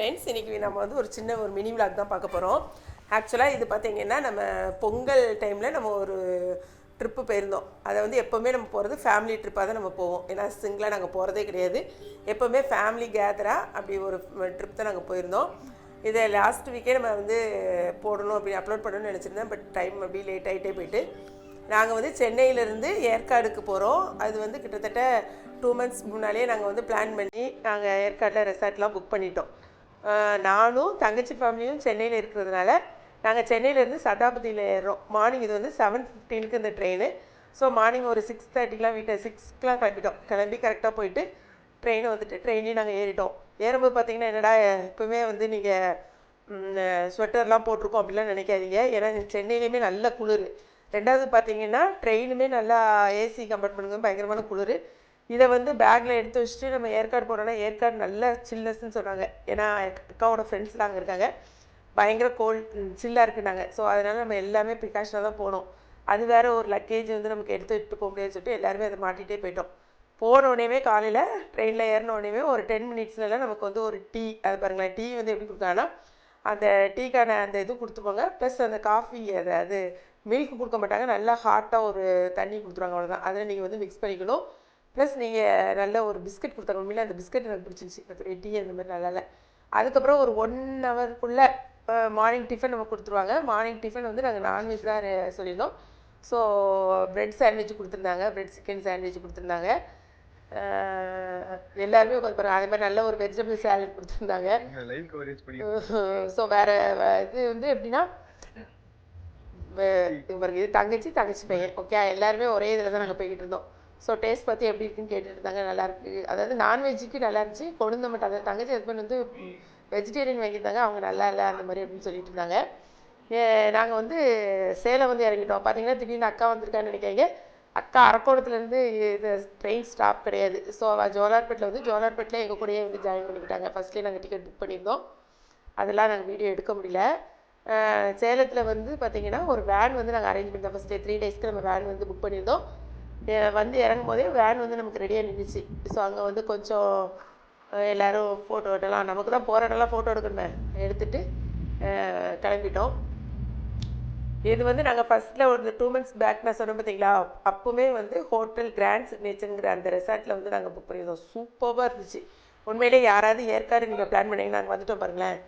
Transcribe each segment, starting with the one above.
Friends இன்றைக்கி நம்ம வந்து ஒரு சின்ன ஒரு மினி விளாக் தான் பார்க்க போகிறோம் ஆக்சுவலாக இது பார்த்திங்கன்னா நம்ம பொங்கல் டைமில் நம்ம ஒரு ட்ரிப்பு போயிருந்தோம். அதை வந்து எப்போவுமே நம்ம போகிறது ஃபேமிலி ட்ரிப்பாக தான் நம்ம போவோம். ஏன்னா சிங்கிளாக நாங்கள் போகிறதே கிடையாது. எப்போவுமே ஃபேமிலி கேதராக அப்படி ஒரு ட்ரிப் தான் நாங்கள் போயிருந்தோம். இதை லாஸ்ட் வீக்கே நம்ம வந்து போடணும் அப்படி அப்லோட் பண்ணணும்னு நினச்சிருந்தேன். பட் டைம் அப்படி லேட் ஆகிட்டே போயிட்டு நாங்கள் வந்து சென்னையிலேருந்து ஏற்காடுக்கு போகிறோம் அது வந்து கிட்டத்தட்ட டூ மந்த்ஸ் முன்னாலே நாங்கள் வந்து பிளான் பண்ணி நாங்கள் ஏற்காட்டில் ரெசார்ட்லாம் புக் பண்ணிட்டோம். நானும் தங்கச்சி ஃபேமிலியும் சென்னையில் இருக்கிறதுனால நாங்கள் சென்னையிலேருந்து சதாபதியில் ஏறுறோம். மார்னிங் இது வந்து செவன் ஃபிஃப்டீனுக்கு இந்த ட்ரெயின் ஸோ மார்னிங் ஒரு சிக்ஸ் தேர்ட்டிக்கெலாம் வீட்டை சிக்ஸ்க்கெலாம் கிளம்பிட்டோம். கிளம்பி கரெக்டாக போயிட்டு ட்ரெயின் வந்துட்டு ட்ரெயின்லேயும் நாங்கள் ஏறிட்டோம். ஏறும்போது பார்த்தீங்கன்னா என்னடா எப்பவுமே வந்து நீங்கள் ஸ்வெட்டர்லாம் போட்டிருக்கோம் அப்படிலாம் நினைக்காதீங்க. ஏன்னா சென்னையிலையுமே நல்ல குளிர். ரெண்டாவது பார்த்தீங்கன்னா ட்ரெயினுமே நல்லா ஏசி கம்பார்ட்மெண்ட்டுங்க பயங்கரமான குளிர். இதை வந்து பேக்கில் எடுத்து வச்சுட்டு நம்ம ஏற்காடு போனோன்னா ஏற்காடு நல்ல சில்னஸ்ன்னு சொன்னாங்க. ஏன்னா அக்காவோட ஃப்ரெண்ட்ஸ்லாம் அங்கே இருக்காங்க. பயங்கர கோல்ட் சில்லாக இருக்குனாங்க. ஸோ அதனால் நம்ம எல்லாமே ப்ரிகாஷனாக தான் போனோம். அது வேறு ஒரு லக்கேஜ் வந்து நமக்கு எடுத்து விட்டு போக முடியாதுன்னு சொல்லிட்டு எல்லாருமே அதை மாட்டிகிட்டே போயிட்டோம். போன காலையில் ட்ரெயினில் ஏறின ஒரு டென் மினிட்ஸ்லலாம் நமக்கு வந்து ஒரு டீ அது பாருங்களேன் டீ வந்து எப்படி கொடுத்தாங்கன்னா அந்த டீக்கான அந்த இது கொடுத்துப்பாங்க ப்ளஸ் அந்த காஃபி அதாவது அது மில்க் கொடுக்க மாட்டாங்க. நல்லா ஹாட்டாக ஒரு தண்ணி கொடுத்துருவாங்க அவ்வளோதான் அதில் நீங்கள் வந்து மிக்ஸ் பண்ணிக்கணும். ப்ளஸ் நீங்கள் நல்ல ஒரு பிஸ்கட் கொடுத்தாங்க உண்மையிலே அந்த பிஸ்கட் எனக்கு பிடிச்சிருச்சு. மற்றபடி டீ அந்த மாதிரி நல்லா இல்லை அதுக்கப்புறம் ஒரு ஒன் ஹவருக்குள்ளே மார்னிங் டிஃபன் நம்ம கொடுத்துருவாங்க. மார்னிங் டிஃபன் வந்து நாங்கள் நான்வெஜ் தான் சொல்லியிருந்தோம். ஸோ பிரெட் சாண்ட்விச் கொடுத்துருந்தாங்க. பிரெட் சிக்கன் சாண்ட்விச் கொடுத்துருந்தாங்க. எல்லாருமே உட்காந்து அதே மாதிரி நல்ல ஒரு வெஜிடபிள் சாலட் கொடுத்துருந்தாங்க. ஸோ வேறு இது வந்து எப்படின்னா இது தங்கச்சி தங்கச்சி பையன். ஓகே எல்லாருமே ஒரே இதில் தான் நாங்கள் போய்கிட்டு இருந்தோம். ஸோ டேஸ்ட் பார்த்து எப்படி இருக்குன்னு கேட்டுட்டு இருந்தாங்க நல்லாயிருக்கு அதாவது நான்வெஜ்ஜுக்கு நல்லா இருந்துச்சு. கொழுந்த அதாவது தங்கச்சி ஹஸ்பண்ட் வந்து வெஜிடேரியன் வாங்கியிருந்தாங்க. அவங்க நல்லா இல்லை அந்த மாதிரி அப்படின்னு சொல்லிட்டு இருந்தாங்க. நாங்கள் வந்து சேலம் வந்து இறங்கிட்டோம். பார்த்தீங்கன்னா திடீர்னு அக்கா வந்திருக்கான்னு நினைக்காங்க அக்கா அரக்கோணத்துலேருந்து இது ட்ரெயின் ஸ்டாப் கிடையாது. ஸோ அவள் ஜோலார்பேட்டில் வந்து ஜோலார்பேட்டில் எங்கள் கூடயே வந்து ஜாயின் பண்ணிக்கிட்டாங்க. ஃபஸ்ட்லேயே நாங்கள் டிக்கெட் புக் பண்ணியிருந்தோம். அதெல்லாம் நாங்கள் வீடியோ எடுக்க முடியல. சேலத்தில் வந்து பார்த்தீங்கன்னா ஒரு வேன் வந்து நாங்கள் அரேஞ்ச் பண்ணியிருந்தோம். ஃபஸ்ட்டு த்ரீ டேஸ்க்கு நம்ம வேன் வந்து புக் பண்ணியிருந்தோம். வந்து இறங்கும் போதே வேன் வந்து நமக்கு ரெடியாக நின்றுச்சு ஸோ அங்கே வந்து கொஞ்சம் எல்லோரும் ஃபோட்டோ எடுக்கலாம். நமக்கு தான் போகிற இடம்லாம் ஃபோட்டோ எடுக்கணுமே. எடுத்துட்டு கிளம்பிட்டோம். இது வந்து நாங்கள் ஃபஸ்ட்டில் ஒரு டூ மந்த்ஸ் பேக் நான் சொன்னேன் பார்த்தீங்களா அப்போவுமே வந்து ஹோட்டல் கிராண்ட் சிக்னேச்சருங்கிற அந்த ரெசார்ட்டில் வந்து நாங்கள் புக் பண்ணியிருந்தோம். சூப்பராக இருந்துச்சு. உண்மையிலே யாராவது ஏற்காடு நீங்கள் பிளான் பண்ணீங்க நாங்கள் வந்துட்டோம் பாருங்களேன்.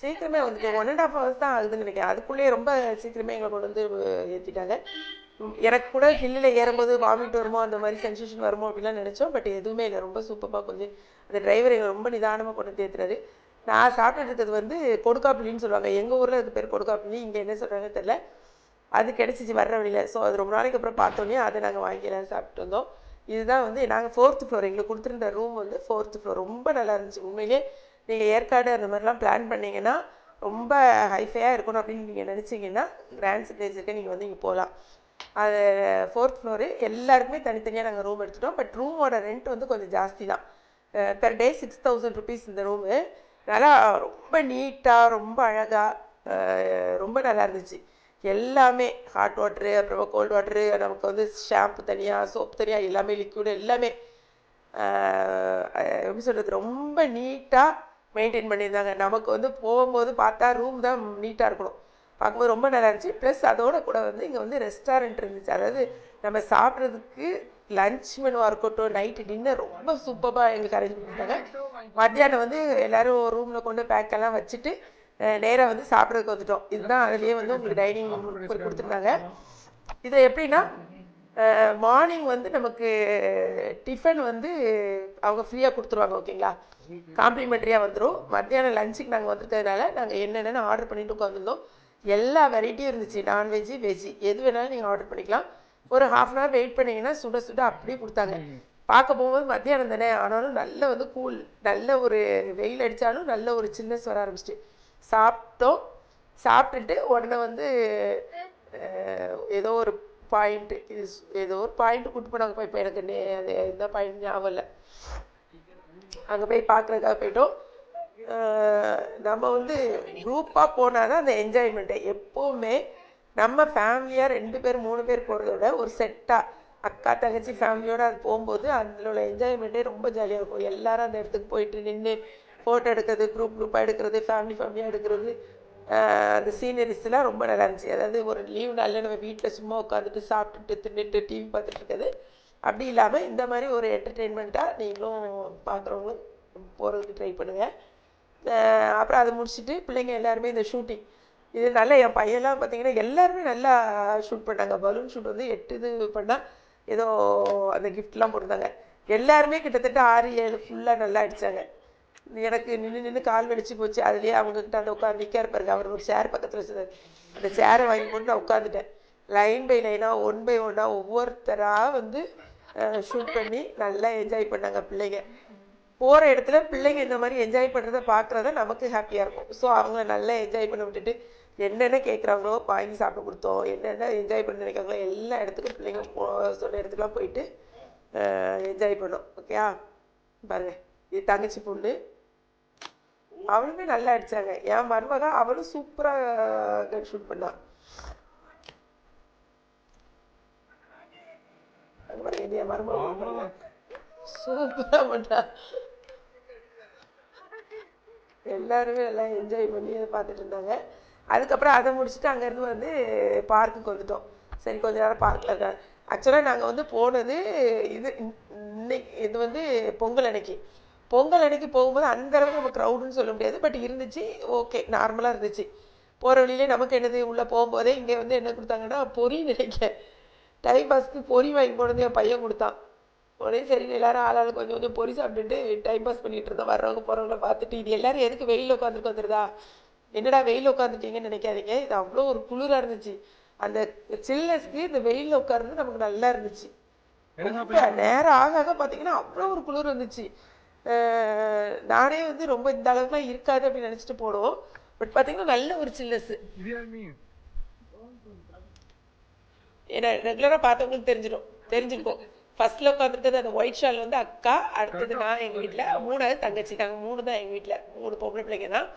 சீக்கிரமே வந்துட்டு ஒன் அண்ட் ஹாஃப் ஹவர்ஸ் தான் ஆகுதுன்னு நினைக்கிறேன். அதுக்குள்ளேயே ரொம்ப சீக்கிரமே எங்களை கொண்டு வந்து ஏற்றிட்டாங்க எனக்கு கூட ஹில்லில் ஏறும்போது வாமிட் வருமோ அந்த மாதிரி சென்சேஷன் வருமோ அப்படிலாம் நினச்சோம். பட் எதுவுமே இல்லை. ரொம்ப சூப்பராக கொஞ்சம் அந்த டிரைவர் எங்களை ரொம்ப நிதானமாக கொண்டு தேத்துறாரு நான் சாப்பிட்டு எடுத்தது வந்து கொடுக்காப்புளின்னு சொல்லுவாங்க. எங்கள் ஊரில் அது பேர் கொடுக்காப்புளி இங்கே என்ன சொல்கிறாங்கன்னு தெரில அது கிடச்சிச்சு வர்ற வழியில். ஸோ அது ரொம்ப நாளைக்கு அப்புறம் பார்த்தோன்னே அதை நாங்கள் வாங்கி சாப்பிட்டு வந்தோம். இதுதான் வந்து நாங்கள் ஃபோர்த்து ஃப்ளோர் எங்களுக்கு கொடுத்துருந்த ரூம் வந்து ஃபோர்த்து ஃப்ளோர் ரொம்ப நல்லா இருந்துச்சு. உண்மையிலே நீங்கள் ஏற்காடு அந்த மாதிரிலாம் பிளான் பண்ணிங்கன்னா ரொம்ப ஹைஃபையாக இருக்கணும் அப்படின்னு நீங்கள் நினச்சிங்கன்னா கிராண்ட் சிக்னேச்சருக்கு நீங்கள் வந்து இங்கே போகலாம். அது ஃபோர்த் ஃப்ளோரு எல்லாருக்குமே தனித்தனியாக நாங்கள் ரூம் எடுத்துட்டோம். பட் ரூமோட ரெண்ட் வந்து கொஞ்சம் ஜாஸ்தி தான். Per day six thousand rupees இந்த ரூமு நல்லா ரொம்ப நீட்டாக ரொம்ப அழகாக ரொம்ப நல்லா இருந்துச்சு. எல்லாமே ஹாட் வாட்ரு அப்புறமா கோல்ட் வாட்ரு நமக்கு வந்து ஷாம்பு தனியாக சோப் தனியாக எல்லாமே லிக்விடு எல்லாமே எப்படி சொல்கிறது ரொம்ப நீட்டாக மெயின்டைன் பண்ணியிருந்தாங்க. நமக்கு வந்து போகும்போது பார்த்தா ரூம் தான் நீட்டாக இருக்கணும். பார்க்கும்போது ரொம்ப நல்லா இருந்துச்சு. ப்ளஸ் அதோட கூட வந்து இங்கே வந்து ரெஸ்டாரண்ட் இருந்துச்சு. அதாவது நம்ம சாப்பிட்றதுக்கு லஞ்ச் மெனுவாக இருக்கட்டும் நைட்டு டின்னர் ரொம்ப சூப்பராக எங்களுக்கு அரேஞ்ச் பண்ணிட்டாங்க. மத்தியானம் வந்து எல்லாரும் ரூமில் கொண்டு பேக்கெல்லாம் வச்சுட்டு நேராக வந்து சாப்பிட்றதுக்கு வந்துட்டோம். இதுதான் அதுலேயே வந்து உங்களுக்கு டைனிங் கொடுத்துருந்தாங்க. இது எப்படின்னா மார்னிங் வந்து நமக்கு டிஃபன் வந்து அவங்க ஃப்ரீயாக கொடுத்துருவாங்க ஓகேங்களா காம்ப்ளிமெண்ட்ரியாக வந்துடும் மத்தியானம் லஞ்சுக்கு நாங்கள் வந்துட்டதுனால நாங்கள் என்னென்னு ஆர்டர் பண்ணிட்டு உட்காந்துருந்தோம் எல்லா வெரைட்டியும் இருந்துச்சு. நான்வெஜ்ஜு வெஜ்ஜு எது வேணாலும் நீங்கள் ஆர்டர் பண்ணிக்கலாம். ஒரு ஹாஃப் அன் ஹவர் வெயிட் பண்ணிங்கன்னா சுட சுட அப்படியே கொடுத்தாங்க. பார்க்க போகும்போது மத்தியானம் தானே. ஆனாலும் நல்ல வந்து கூல் நல்ல ஒரு வெயில் அடித்தாலும் நல்ல ஒரு சில்னஸ் வர ஆரம்பிச்சிட்டு சாப்பிட்டோம். சாப்பிட்டுட்டு உடனே வந்து ஏதோ ஒரு பாயிண்ட்டு இது ஏதோ ஒரு பாயிண்ட் கூட்டு போனாங்க. இப்போ எனக்கு அது எந்த பாயிண்ட் ஞாபகம் இல்லை. அங்கே போய் பார்க்குறதுக்காக போயிட்டோம். நம்ம வந்து குரூப்பாக போனால் தான் அந்த என்ஜாய்மெண்ட்டு எப்போவுமே நம்ம ஃபேமிலியாக ரெண்டு பேர் மூணு பேர் போகிறத விட ஒரு செட்டாக அக்கா தங்கச்சி ஃபேமிலியோடு அது போகும்போது அதில் உள்ள என்ஜாய்மெண்ட்டே ரொம்ப ஜாலியாக இருக்கும். எல்லாரும் அந்த இடத்துக்கு போயிட்டு நின்று ஃபோட்டோ எடுக்கிறது குரூப் குரூப்பாக எடுக்கிறது ஃபேமிலி ஃபேமிலியாக எடுக்கிறது. அந்த சீனரிஸ்லாம் ரொம்ப நல்லா இருந்துச்சு. அதாவது ஒரு லீவ் நாளில் நம்ம வீட்டில் சும்மா உட்காந்துட்டு சாப்பிட்டுட்டு தின்னுட்டு டிவி பார்த்துட்டு இருக்கிறது. அப்படி இல்லாமல் இந்த மாதிரி ஒரு என்டர்டெயின்மெண்ட்டாக நீங்களும் பார்க்குறவங்களும் போகிறதுக்கு ட்ரை பண்ணுங்கள் அப்புறம் அதை முடிச்சுட்டு பிள்ளைங்க எல்லாருமே இந்த ஷூட்டிங் இது நல்லா என் பையன்லாம் பார்த்தீங்கன்னா எல்லாருமே நல்லா ஷூட் பண்ணாங்க. பலூன் ஷூட் வந்து எட்டு இது பண்ணால் ஏதோ அந்த கிஃப்ட்லாம் போட்டிருந்தாங்க. எல்லாருமே கிட்டத்தட்ட ஆறு ஏழு ஃபுல்லாக நல்லா அடித்தாங்க எனக்கு நின்று நின்று கால் வெடிச்சு போச்சு. அதுலேயே அவங்கக்கிட்ட அந்த உட்காந்து நிற்காரு பாருங்க. அவர் ஒரு சேர் பக்கத்தில் வச்சுருந்தார். அந்த சேரை வாங்கி கொண்டு நான் உட்காந்துட்டேன் லைன் பை லைனாக ஒன் பை ஒன்னாக ஒவ்வொருத்தராக வந்து ஷூட் பண்ணி நல்லா என்ஜாய் பண்ணாங்க பிள்ளைங்க. போகிற இடத்துல பிள்ளைங்க இந்த மாதிரி என்ஜாய் பண்ணுறத பார்க்குறத நமக்கு ஹாப்பியாக இருக்கும். ஸோ அவங்கள நல்லா என்ஜாய் பண்ண விட்டுட்டு என்னென்ன கேட்குறாங்களோ வாங்கி சாப்பிட கொடுத்தோம் என்னென்ன என்ஜாய் பண்ண நினைக்கிறாங்களோ எல்லா இடத்துக்கும் பிள்ளைங்க போ சொன்ன இடத்துக்குலாம் போயிட்டு என்ஜாய் பண்ணோம். ஓகேயா பாருங்க. இது தங்கச்சி பொண்ணு. அவளுமே நல்லா அடித்தாங்க என் மருமக அவளும் சூப்பராக ஷூட் பண்ணான் என்னைய பாருங்க, சூப்பராக என் மருமக பண்ணா. எல்லாருமே எல்லாம் என்ஜாய் பண்ணி அதை பார்த்துட்டு இருந்தாங்க. அதுக்கப்புறம் அதை முடிச்சுட்டு அங்கேருந்து வந்து பார்க்குக்கு வந்துட்டோம். சரி கொஞ்ச நேரம் பார்க்கில் இருக்காங்க. ஆக்சுவலாக நாங்கள் வந்து போனது இது இன்- இன்னைக்கு இது வந்து பொங்கல் அன்னைக்கு. பொங்கல் அன்னைக்கு போகும்போது அந்த அளவுக்கு நம்ம க்ரௌடுன்னு சொல்ல முடியாது. பட் இருந்துச்சு ஓகே நார்மலாக இருந்துச்சு. போகிற வழியிலே நமக்கு என்னது உள்ளே போகும்போதே இங்கே வந்து என்ன கொடுத்தாங்கன்னா பொரி நினைக்கிறேன். டைம் பாஸ்க்கு பொரி வாங்கி போனது என் பையன் கொடுத்தான். உடனே சரி எல்லாரும் ஆளாளுக்கு கொஞ்சம் கொஞ்சம் பொரி சாப்பிட்டுட்டு டைம் பாஸ் பண்ணிட்டு இருந்தோம். வர்றவங்க போகிறவங்கள பார்த்துட்டு இது எல்லாரும் எதுக்கு வெயிலில் உட்காந்துட்டு வந்துருதா? என்னடா வெயிலில் உட்காந்துட்டீங்கன்னு நினைக்காதீங்க. இது அவ்வளோ ஒரு குளிராக இருந்துச்சு. அந்த சில்னஸ்க்கு இந்த வெயிலில் உட்கார்றது நமக்கு நல்லா இருந்துச்சு. நேரம் ஆக ஆக பார்த்தீங்கன்னா அவ்வளோ ஒரு குளிர் வந்துச்சு. நானே வந்து ரொம்ப இந்த அளவுக்குலாம் இருக்காது அப்படின்னு நினச்சிட்டு போனோம். பட் பார்த்தீங்கன்னா நல்ல ஒரு சில்னஸ் ஏன்னா ரெகுலராக பார்த்தவங்களுக்கு தெரிஞ்சிடும் தெரிஞ்சிருக்கும். ஃபர்ஸ்ட்ல உட்காந்துருக்கிறது அந்த ஒயிட் ஷால் வந்து அக்கா அடுத்தது நான் எங்கள் வீட்டில் மூணாவது தங்கச்சி. நாங்கள் மூணு தான் எங்கள் வீட்டில் மூணு பொம்பளை பிள்ளைங்க தான்.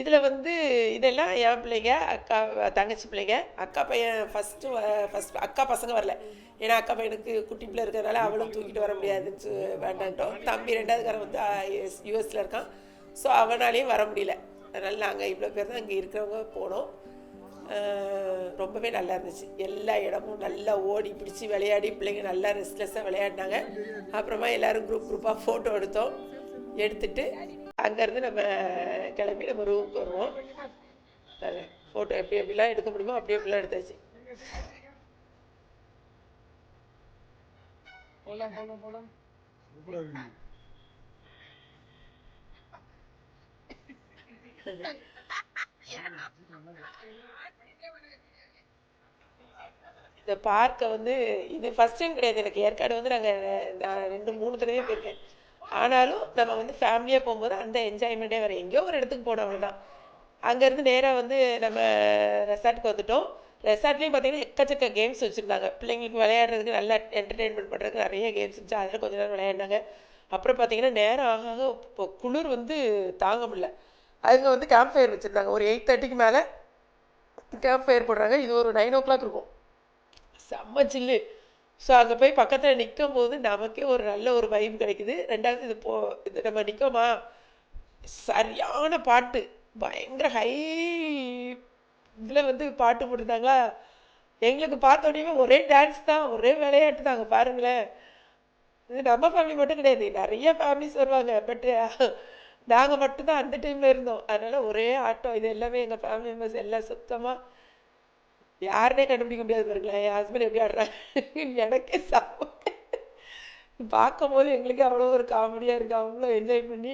இதில் வந்து இதெல்லாம் என் பிள்ளைங்க அக்கா தங்கச்சி பிள்ளைங்க. அக்கா பையன் ஃபஸ்ட்டு ஃபஸ்ட் அக்கா பசங்க வரல. ஏன்னா அக்கா பையனுக்கு குட்டி பிள்ளை இருக்கிறதுனால அவளும் தூக்கிட்டு வர முடியாதுன்னு வேண்டான்ட்டோம். தம்பி ரெண்டாவதுக்காரன் வந்து யூஎஸில் இருக்கான். ஸோ அவனாலையும் வர முடியல. அதனால் நாங்கள் இவ்வளோ பேர் தான் இங்கே இருக்கிறவங்க போனோம். ரொம்பவே நல்லா இருந்துச்சு. எல்லா இடமும் நல்லா ஓடி பிடிச்சி விளையாடி பிள்ளைங்க நல்லா ரெஸ்ட்லெஸ்ஸாக விளையாடினாங்க. அப்புறமா எல்லாரும் குரூப் குரூப்பாக ஃபோட்டோ எடுத்தோம். எடுத்துட்டு அங்கேருந்து நம்ம கிளம்பி நம்ம ரூமுக்கு வருவோம். ஃபோட்டோ எப்படி எப்படிலாம் எடுக்க முடியுமோ அப்படி எப்படிலாம் எடுத்தாச்சு. இந்த பார்க்கை வந்து இது ஃபஸ்ட் டைம் கிடையாது. எனக்கு ஏற்காடு வந்து நாங்கள் நான் ரெண்டு மூணு தடவையே போயிருக்கேன். ஆனாலும் நம்ம வந்து ஃபேமிலியாக போகும்போது அந்த என்ஜாய்மெண்ட்டே வேறு எங்கேயோ ஒரு இடத்துக்கு போனோம் அவ்வளோதான் அங்கேருந்து நேராக வந்து நம்ம ரெசார்ட்டுக்கு வந்துட்டோம். ரெசார்ட்லேயும் பார்த்தீங்கன்னா எக்கச்சக்க கேம்ஸ் வச்சுருந்தாங்க. பிள்ளைங்களுக்கு விளையாடுறதுக்கு நல்லா என்டர்டெயின்மெண்ட் பண்ணுறதுக்கு நிறைய கேம்ஸ் இருந்துச்சு. அதில் கொஞ்ச நேரம் விளையாடினாங்க. அப்புறம் பார்த்தீங்கன்னா நேரம் ஆக ஆக இப்போ குளிர் வந்து தாங்க முடியல. அவங்க வந்து கேம்ப் ஃபயர் வச்சுருந்தாங்க. ஒரு எயிட் தேர்ட்டிக்கு மேலே கேம்ப் ஃபயர் போடுறாங்க. இது ஒரு நைன் ஓ கிளாக் இருக்கும். செம்ம சில்லு. ஸோ அங்கே போய் பக்கத்தில் நிற்கும் போது நமக்கே ஒரு நல்ல ஒரு வைப் கிடைக்குது. ரெண்டாவது இது போ இது நம்ம நிற்கோமா சரியான பாட்டு. பயங்கர ஹை இதில் வந்து பாட்டு போட்டிருந்தாங்களா எங்களுக்கு பார்த்த ஒரே டான்ஸ் தான் ஒரே விளையாட்டு தான். அங்கே பாருங்களேன். இது நம்ம ஃபேமிலி மட்டும் கிடையாது. நிறைய ஃபேமிலிஸ் வருவாங்க. பட் நாங்கள் மட்டும்தான் அந்த டைமில் இருந்தோம். அதனால் ஒரே ஆட்டம். இது எல்லாமே எங்கள் ஃபேமிலி மெம்பர்ஸ் எல்லாம் சுத்தமாக யாருனே கண்டுபிடிக்க முடியாது பாருங்களேன். என் ஹஸ்பண்ட் எப்படி ஆடுறாங்க எனக்கே சாப்பிட பார்க்கும் போது எங்களுக்கு அவ்வளோ ஒரு காமெடியாக இருக்குது அவ்வளோ என்ஜாய் பண்ணி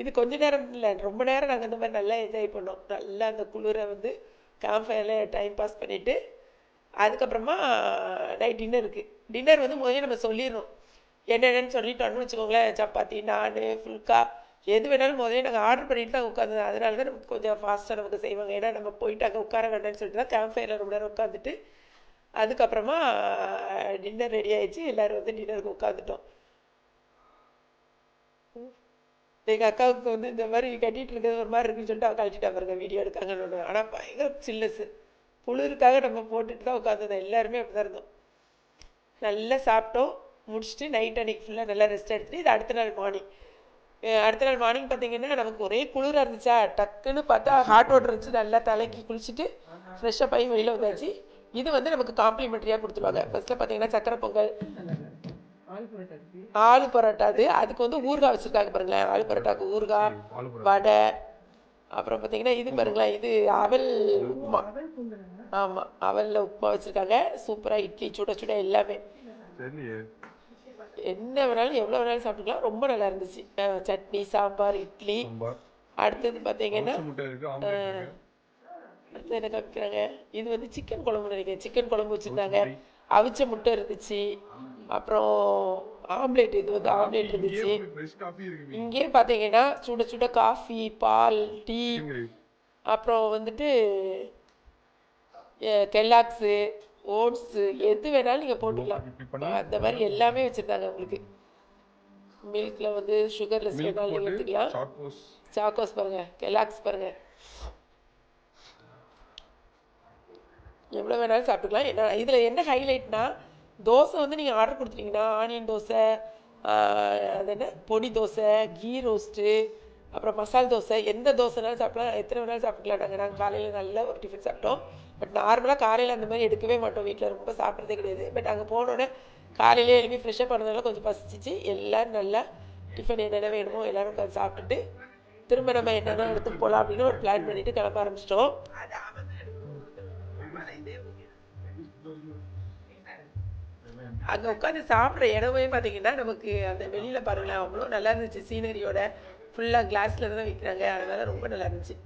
இது கொஞ்ச நேரம் இல்லை ரொம்ப நேரம் நாங்கள் இந்த மாதிரி நல்லா என்ஜாய் பண்ணோம். நல்லா அந்த குளிரை வந்து கேம்ப் ஃபயரில் டைம் பாஸ் பண்ணிவிட்டு அதுக்கப்புறமா நைட் டின்னருக்கு டின்னர் வந்து முதல்ல நம்ம சொல்லிடணும். என்னென்னு சொல்லிட்டோம்னு வச்சுக்கோங்களேன். சப்பாத்தி நான் ஃபுல்கா எது வேணாலும் முதலே நாங்கள் ஆர்டர் பண்ணிட்டு தான் உட்காந்து அதனால தான் நமக்கு கொஞ்சம் ஃபாஸ்ட்டாக நமக்கு செய்வாங்க. ஏன்னா நம்ம போயிட்டு அங்கே உட்கார வேண்டாம்னு சொல்லிட்டு தான் கேம்ப் ஃபயரில் ரொம்ப நேரம் உட்காந்துட்டு அதுக்கப்புறமா டின்னர் ரெடி ஆயிடுச்சு. எல்லோரும் வந்து டின்னருக்கு உட்காந்துட்டோம் எங்கள் அக்காவுக்கு வந்து இந்த மாதிரி கட்டிட்டு இருக்கிறது ஒரு மாதிரி இருக்குன்னு சொல்லிட்டு அவள் கழட்டிட்டா பாருங்க வீடியோ எடுக்காங்கன்னு ஆனால் பயங்கர சில்லஸ்ஸு குளிருக்காக நம்ம போட்டுட்டு தான் உட்காந்துருந்தோம் எல்லாருமே அப்படி தான் இருந்தோம். நல்லா சாப்பிட்டோம். முடிச்சுட்டு நைட் அன்னைக்கு ஃபுல்லாக நல்லா ரெஸ்ட் எடுத்துட்டு இது அடுத்த நாள் மார்னிங் அடுத்த நாள் மார்னிங் பார்த்தீங்கன்னா நமக்கு ஒரே குளிராக இருந்துச்சா? டக்குன்னு பார்த்தா ஹாட் வாட்டர் வச்சு நல்லா தலைக்கு குளிச்சுட்டு ஃப்ரெஷ்ஷாக ஆகி வெளியில் வந்தாச்சு. இது வந்து நமக்கு காம்ப்ளிமெண்ட்ரியாக கொடுத்துருவாங்க. ஃபர்ஸ்ட்டில் பார்த்தீங்கன்னா சக்கரை பொங்கல். ஆலு பரோட்டா அது. அதுக்கு வந்து ஊறுகாய் வச்சுருக்காங்க பாருங்களேன். ஆலு பரோட்டாக்கு ஊறுகாய் வடை அப்புறம் பார்த்தீங்கன்னா இது பாருங்களேன். இது அவல் உப்புமா. ஆமாம் அவலில் உப்புமா வச்சுருக்காங்க. சூப்பராக இட்லி சுட சுட எல்லாமே. என்ன வேணாலும் எவ்வளோ வேணாலும் சாப்பிட்டுக்கலாம். ரொம்ப நல்லா இருந்துச்சு. சட்னி சாம்பார் இட்லி. அடுத்தது பார்த்தீங்கன்னா அடுத்து என்ன காமிக்கிறாங்க இது வந்து சிக்கன் குழம்பு நினைக்கிறேன். சிக்கன் குழம்பு வச்சுருந்தாங்க. அவிச்ச முட்டை இருந்துச்சு. அப்புறம் ஆம்லேட் இது வந்து ஆம்லேட் இருந்துச்சு. இங்கே பார்த்தீங்கன்னா சுட சுட காஃபி பால் டீ. அப்புறம் வந்துட்டு கெல்லாக்ஸு. ஓட்ஸு எது வேணாலும் நீங்கள் போட்டுக்கலாம். அந்த மாதிரி எல்லாமே வச்சுருந்தாங்க உங்களுக்கு மில்கில் வந்து சுகர்லெஸ் வேணாலும் எடுத்துக்கலாம். சாக்கோஸ் பாருங்க கெலாக்ஸ் பாருங்க. எவ்வளோ வேணாலும் சாப்பிட்டுக்கலாம். என்ன இதில் என்ன ஹைலைட்னா தோசை வந்து நீங்கள் ஆர்டர் கொடுத்துட்டீங்கன்னா ஆனியன் தோசை அது என்ன பொடி தோசை கீ ரோஸ்ட்டு அப்புறம் மசால் தோசை எந்த தோசைனாலும் சாப்பிடலாம். எத்தனை வேணாலும் சாப்பிட்டுக்கலாம். நாங்கள் நாங்கள் காலையில் நல்ல ஒரு டிஃபன் சாப்பிட்டோம். பட் நார்மலாக காலையில் அந்த மாதிரி எடுக்கவே மாட்டோம் வீட்டில் ரொம்ப சாப்பிட்றதே கிடையாது. பட் அங்கே போனோடனே காலையிலே எழுப்பி ஃப்ரெஷ்ஷாக பண்ணதால கொஞ்சம் பசிச்சிச்சு. எல்லோரும் நல்லா டிஃபன் என்னென்ன வேணுமோ எல்லோரும் உட்காந்து சாப்பிட்டுட்டு திரும்ப நம்ம என்னென்ன எடுத்து போகலாம் அப்படின்னு ஒரு பிளான் பண்ணிட்டு கிளம்ப ஆரம்பிச்சிட்டோம். அங்கே உட்காந்து சாப்பிட்ற இடமே பார்த்தீங்கன்னா நமக்கு அந்த வெளியில் பாருங்களேன் அவ்வளோ நல்லா இருந்துச்சு. சீனரியோட ஃபுல்லாக கிளாஸில் தான் விற்கிறாங்க அதனால ரொம்ப நல்லா இருந்துச்சு.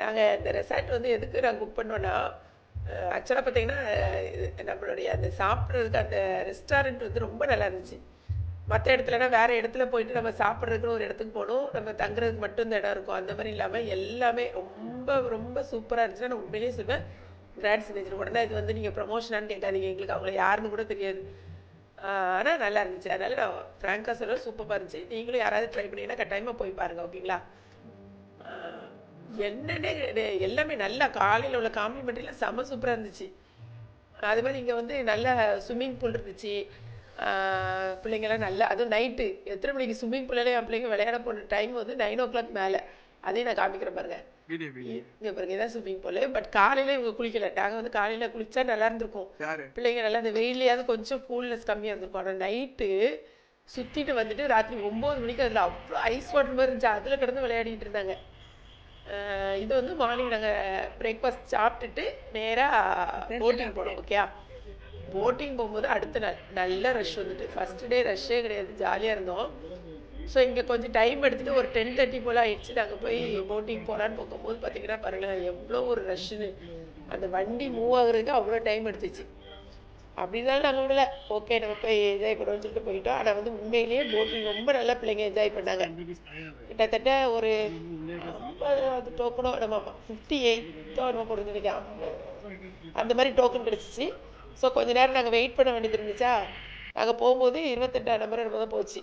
நாங்கள் இந்த ரெசார்ட் வந்து எதுக்கு நாங்கள் புக் பண்ணோன்னா ஆக்சுவலாக பார்த்தீங்கன்னா இது நம்மளுடைய அந்த சாப்பிட்றதுக்கு அந்த ரெஸ்டாரண்ட் வந்து ரொம்ப நல்லா இருந்துச்சு. மற்ற இடத்துலனா வேறு இடத்துல போயிட்டு நம்ம சாப்பிட்றதுக்குன்னு ஒரு இடத்துக்கு போகணும் நம்ம தங்குறதுக்கு மட்டும் இந்த இடம் இருக்கும். அந்த மாதிரி இல்லாமல் எல்லாமே ரொம்ப ரொம்ப சூப்பராக இருந்துச்சுன்னா நான் உண்மையிலேயே சொல்லுவேன் கிராண்ட் சிக்னேச்சர் உடனே இது வந்து நீங்கள் ப்ரமோஷனான்னு கேட்காதீங்க எங்களுக்கு அவங்கள யாருன்னு கூட தெரியாது. ஆனால் நல்லா இருந்துச்சு. அதனால் நான் ஃப்ராங்காக சொல்ல சூப்பராக இருந்துச்சு. நீங்களும் யாராவது ட்ரை பண்ணிங்கன்னா கட்டாயமாக போய் பாருங்கள் ஓகேங்களா என்னன்னே கிடையாது. எல்லாமே நல்லா காலையில் உள்ள காம்ப்ளிமெண்ட்ரிலாம் செம்ம சூப்பராக இருந்துச்சு. அது மாதிரி இங்கே வந்து நல்ல ஸ்விம்மிங் பூல் இருந்துச்சு. ஆஹ் பிள்ளைங்கெல்லாம் நல்லா அதுவும் நைட்டு எத்தனை மணிக்கு ஸ்விம்மிங் பூல்லே என் பிள்ளைங்க விளையாட போன டைம் வந்து நைன் ஓ கிளாக் மேலே. அதையும் நான் காமிக்கிறேன் பாருங்க. Video video. இங்கே பாருங்க இதான் ஸ்விம்மிங் பூல் பட் காலையில் இவங்க குளிக்கல. நாங்கள் வந்து காலையில் குளிச்சா நல்லா இருந்திருக்கும். யாரு? பிள்ளைங்க நல்லா அந்த வெயிலையாவது கொஞ்சம் கூல்னஸ் கம்மியாக இருந்திருக்கும். ஆனால் நைட்டு சுற்றிட்டு வந்துட்டு ராத்திரி ஒம்பது மணிக்கு அதில் அவ்வளோ ஐஸ் வாட்டர் மாதிரி இருந்துச்சு. அதில் கிடந்து விளையாடிட்டு இருந்தாங்க. இது வந்து மார்னிங் நாங்கள் பிரேக்ஃபாஸ்ட் சாப்பிட்டுட்டு நேராக போட்டிங் போனோம் ஓகே போட்டிங் போகும்போது அடுத்த நாள் நல்ல ரஷ் வந்துட்டு. ஃபர்ஸ்ட் டே ரஷ்ஷே கிடையாது ஜாலியாக இருந்தோம். ஸோ இங்கே கொஞ்சம் டைம் எடுத்துகிட்டு ஒரு டென் தேர்ட்டி போல் ஆயிடுச்சு. நாங்கள் போய் போட்டிங் போகலான்னு போகும்போது பார்த்தீங்கன்னா பாருங்களேன் எவ்வளோ ஒரு ரஷ்ஷுன்னு அந்த வண்டி மூவ் ஆகுறதுக்கு அவ்வளோ டைம் எடுத்துச்சு. அப்படிதான் நாங்கள் விடல. ஓகே நம்ம போய் என்ஜாய் பண்ணுவோம்னு சொல்லிட்டு போயிட்டோம். ஆனால் வந்து உண்மையிலேயே போட்டிங் ரொம்ப நல்லா பிள்ளைங்க என்ஜாய் பண்ணாங்க. கிட்டத்தட்ட ஒரு ஐம்பது டோக்கனோ நம்ம ஃபிஃப்டி எயிட்டோ நம்ம கொடுத்துருக்கேன் அந்த மாதிரி டோக்கன் கிடச்சிச்சு. ஸோ கொஞ்ச நேரம் நாங்கள் வெயிட் பண்ண வேண்டியது இருந்துச்சா? நாங்கள் போகும்போது இருபத்தெட்டாம் நம்பர் நம்ம தான் போச்சு.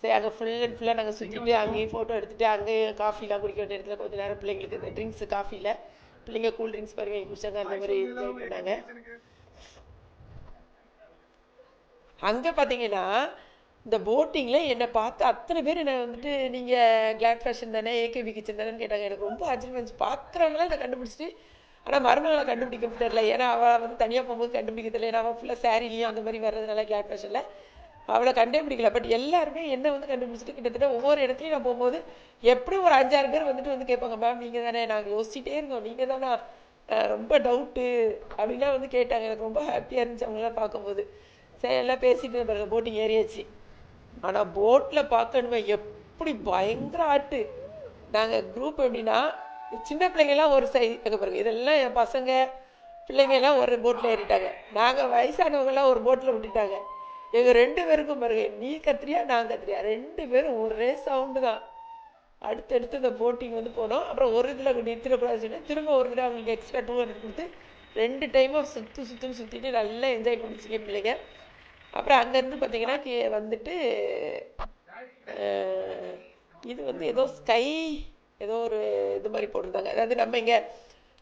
சரி அங்கே ஃபுல் அண்ட் ஃபுல்லாக நாங்கள் சுற்றிட்டு அங்கேயும் ஃபோட்டோ எடுத்துட்டு அங்கேயே காஃபிலாம் குடிக்க வேண்டிய இடத்துல கொஞ்ச நேரம் பிள்ளைங்களுக்கு இந்த ட்ரிங்க்ஸ் காஃபியில் பிள்ளைங்க கூல் ட்ரிங்க்ஸ் பாருங்க குடிச்சாங்க அந்த மாதிரி என்ஜாய் பண்ணாங்க. அங்கே பார்த்தீங்கன்னா இந்த போட்டிங்கில் என்னை பார்த்து அத்தனை பேர் என்னை வந்துட்டு நீங்கள் கிளாட் ஃபேஷன் தானே? ஏகேபி கிச்சன் தானேன்னு கேட்டாங்க. எனக்கு ரொம்ப ஆச்சரியமா இருந்துச்சு. பார்க்குறவங்களாம் என்னை கண்டுபிடிச்சிட்டு ஆனால் மருமகளை கண்டுபிடிக்க தெரியல ஏன்னா அவள் வந்து தனியாக போகும்போது கண்டுபிடிக்க தெரியல ஏன்னா அவள் ஃபுல்லாக சாரிலையும் அந்த மாதிரி வர்றதுனால கிளாட் ஃபேஷனில் அவளை கண்டே பிடிக்கல. பட் எல்லாருமே என்ன வந்து கண்டுபிடிச்சிட்டு கிட்டத்தட்ட ஒவ்வொரு இடத்துலையும் நான் போகும்போது எப்படியும் ஒரு அஞ்சாறு பேர் வந்துட்டு வந்து கேட்பாங்க மேம் நீங்கள் தானே? நாங்கள் யோசிச்சிட்டே இருக்கோம். நீங்கள் தானே? ரொம்ப டவுட்டு அப்படின்லாம் வந்து கேட்டாங்க. எனக்கு ரொம்ப ஹாப்பியாக இருந்துச்சு அவங்களாம் பார்க்கும்போது. சரி எல்லாம் பேசிட்டு பிறகு போட்டிங் ஏறியாச்சு. ஆனால் போட்டில் பார்க்கணுமே எப்படி பயங்கர ஆட்டு. நாங்கள் குரூப் எப்படின்னா சின்ன பிள்ளைங்கெல்லாம் ஒரு சை பிறகு இதெல்லாம் என் பசங்க பிள்ளைங்க எல்லாம் ஒரு போட்டில் ஏறிட்டாங்க. நாங்கள் வயசானவங்கெல்லாம் ஒரு போட்டில் விட்டுட்டாங்க. எங்கள் ரெண்டு பேருக்கும் பாருங்க நீ கத்திரியா நான் கத்திரியா ரெண்டு பேரும் ஒரே சவுண்டு தான். அடுத்தடுத்து இந்த போட்டிங் வந்து போனோம். அப்புறம் ஒரு இதில் நிறுத்திடக்கூடாதுன்னு திரும்ப ஒரு தடவை அவங்களுக்கு எக்ஸ்ட்ரா டூ ஹண்ட்ரட் கொடுத்து ரெண்டு டைமும் சுற்று சுற்றுன்னு சுற்றிட்டு நல்லா என்ஜாய் பண்ணிச்சிங்க பிள்ளைங்க. அப்புறம் அங்கேருந்து பார்த்தீங்கன்னா கீ வந்துட்டு இது வந்து ஏதோ ஸ்கை ஏதோ ஒரு இது மாதிரி போட்டிருந்தாங்க. அதாவது நம்ம இங்கே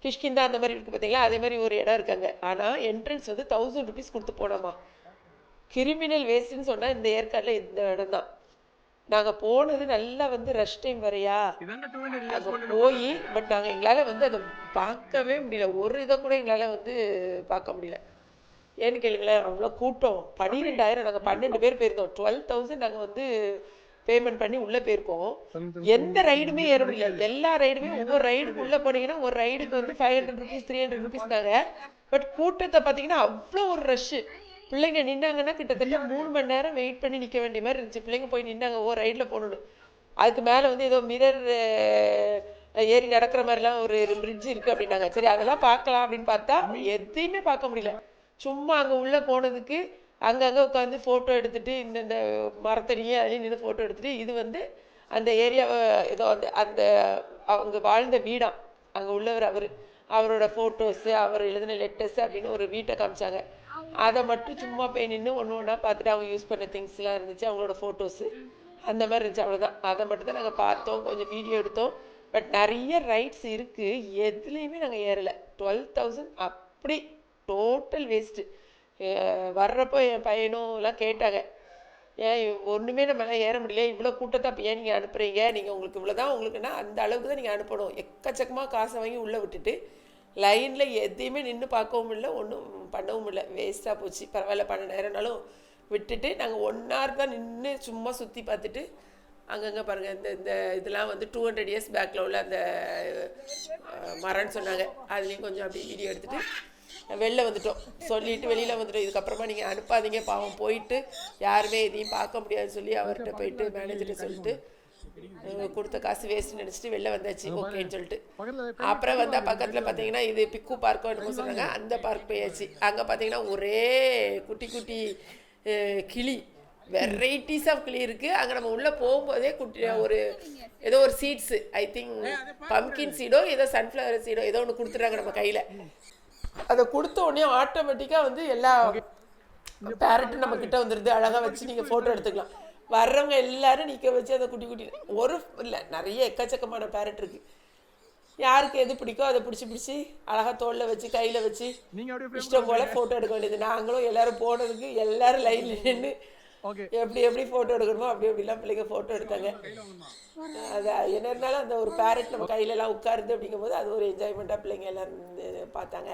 கிஷ்கிந்தா அந்த மாதிரி இருக்குது பார்த்தீங்களா? அதே மாதிரி ஒரு இடம் இருக்காங்க. ஆனால் என்ட்ரன்ஸ் வந்து தௌசண்ட் ருபீஸ் கொடுத்து போனோமா? கிரிமினல் வேஸ்ட்டுன்னு சொன்னால் இந்த ஏற்காடில் இந்த இடம் தான். நாங்கள் போனது நல்லா வந்து ரஷ் டைம் வரையா? அங்கே போய் பட் நாங்கள் எங்களால் வந்து அதை பார்க்கவே முடியல. ஒரு இதை கூட எங்களால் வந்து பார்க்க முடியல. ஏன்னு கேளுங்களேன் அவ்வளோ கூட்டம். பன்னிரெண்டாயிரம் நாங்கள் பன்னெண்டு பேர் போயிருந்தோம். டுவெல் தௌசண்ட் நாங்கள் வந்து பேமெண்ட் பண்ணி உள்ளே போயிருக்கோம். எந்த ரைடுமே ஏற முடியல எல்லா ரைடுமே ஒவ்வொரு ரைடுக்கு உள்ளே போனீங்கன்னா ஒரு ரைடுக்கு வந்து five hundred rupees three hundred rupees தாங்க. பட் கூட்டத்தை பார்த்தீங்கன்னா அவ்வளோ ஒரு ரஷ்ஷு பிள்ளைங்க நின்னாங்கன்னா கிட்டத்தட்ட மூணு மணி நேரம் வெயிட் பண்ணி நிற்க வேண்டிய மாதிரி இருந்துச்சு. பிள்ளைங்க போய் நின்னாங்க ஓ ரைடில் போகணும் அதுக்கு மேலே வந்து ஏதோ மிரர் ஏறி நடக்கிற மாதிரிலாம் ஒரு பிரிட்ஜ் இருக்குது அப்படின்னாங்க. சரி அதெல்லாம் பார்க்கலாம் அப்படின்னு பார்த்தா எதையுமே பார்க்க முடியல. சும்மா அங்கே உள்ளே போனதுக்கு அங்கங்கே உட்காந்து ஃபோட்டோ எடுத்துகிட்டு இந்தந்த இந்த மரத்தடியே அதுலேயும் நின்று ஃபோட்டோ எடுத்துகிட்டு இது வந்து அந்த ஏரியாவை ஏதோ அந்த அந்த அவங்க வாழ்ந்த வீடாம். அங்கே உள்ளவர் அவர். அவரோட ஃபோட்டோஸு அவர் எழுதின லெட்டர்ஸ் அப்படின்னு ஒரு வீட்டை காமிச்சாங்க. அதை மட்டும் சும்மா போய் நின்று ஒன்று ஒன்றா பார்த்துட்டு அவங்க யூஸ் பண்ண திங்ஸ்லாம் இருந்துச்சு அவங்களோட ஃபோட்டோஸு அந்த மாதிரி இருந்துச்சு அவ்வளோதான் அதை மட்டும் தான் நாங்கள் பார்த்தோம் கொஞ்சம் வீடியோ எடுத்தோம். பட் நிறைய ரைட்ஸ் இருக்குது எதுலேயுமே நாங்கள் ஏறலை. டுவெல் தௌசண்ட் அப்படி டோட்டல் வேஸ்ட்டு வர்றப்போ என் பையனும் எல்லாம் கேட்டாங்க. ஏன் ஒன்றுமே நம்மளால ஏற முடியல. இவ்வளோ கூட்டத்தை அப்போ ஏன் நீங்கள் அனுப்புகிறீங்க நீங்கள் உங்களுக்கு இவ்வளோ தான் உங்களுக்குன்னா அந்த அளவுக்கு தான் நீங்கள் அனுப்பணும். எக்கச்சக்கமாக காசை வாங்கி உள்ளே விட்டுட்டு லைனில் எதையுமே நின்று பார்க்கவும் இல்லை ஒன்றும் பண்ணவும் இல்லை. வேஸ்ட்டாக போச்சு. பரவாயில்ல பன்னெண்டாயிரம்னாலும் விட்டுட்டு நாங்கள் ஒன் ஹவர் தான் நின்று சும்மா சுற்றி பார்த்துட்டு அங்கங்கே பாருங்கள் இந்த இந்த இதெல்லாம் வந்து டூ ஹண்ட்ரட் இயர்ஸ் பேக்கில் உள்ள அந்த மரம்னு சொன்னாங்க. அதுலேயும் கொஞ்சம் அப்படி வீடியோ எடுத்துகிட்டு வெளில வந்துட்டோம். சொல்லிட்டு வெளியில் வந்துட்டோம். இதுக்கப்புறமா நீங்கள் அனுப்பாதீங்க. பாவம் போயிட்டு யாருமே எதையும் பார்க்க முடியாதுன்னு சொல்லி அவர்கிட்ட போயிட்டு மேனேஜர்கிட்ட சொல்லிட்டு கொடுத்த காசு வேஸ்ட் நினச்சிட்டு வெளில வந்தாச்சு. ஓகேன்னு சொல்லிட்டு. அப்புறம் வந்தால் பக்கத்தில் பார்த்தீங்கன்னா இது பிக்கு பார்க்கோ என்னமோ சொல்கிறாங்க அந்த பார்க் போயாச்சு. அங்கே பார்த்தீங்கன்னா ஒரே குட்டி குட்டி கிளி. வெரைட்டிஸ் ஆஃப் கிளி இருக்குது அங்கே நம்ம உள்ளே போகும்போதே குட்டி ஒரு ஏதோ ஒரு சீட்ஸு ஐ திங்க் பம்கின் சீடோ ஏதோ சன்ஃப்ளவர் சீடோ ஏதோ ஒன்று கொடுத்துட்றாங்க நம்ம கையில். அதை கொடுத்த உடனே ஆட்டோமேட்டிக்காக வந்து எல்லா பேரட்டும் நம்ம கிட்ட வந்துடுது அழகாக வச்சு நீங்கள் ஃபோட்டோ எடுத்துக்கலாம். வர்றவங்க எல்லாரும் நிற்க வச்சு அதை குட்டி குட்டி ஒரு இல்லை நிறைய எக்கச்சக்கமான பேரட் இருக்குது யாருக்கு எது பிடிக்கோ அதை பிடிச்சி பிடிச்சி அழகாக தோளில் வச்சு கையில் வச்சு இஷ்டம் போல் ஃபோட்டோ எடுக்க வேண்டியது. நாங்களும் எல்லாரும் போனதுக்கு எல்லாரும் லைனில் நின்று எப்படி எப்படி ஃபோட்டோ எடுக்கணுமோ அப்படி எப்படிலாம் பிள்ளைங்க ஃபோட்டோ எடுத்தாங்க. அது என்ன இருந்தாலும் அந்த ஒரு பேரட் நம்ம கையிலலாம் உட்காருது அப்படிங்கும்போது அது ஒரு என்ஜாய்மெண்ட்டாக பிள்ளைங்க எல்லாரும் வந்து பார்த்தாங்க.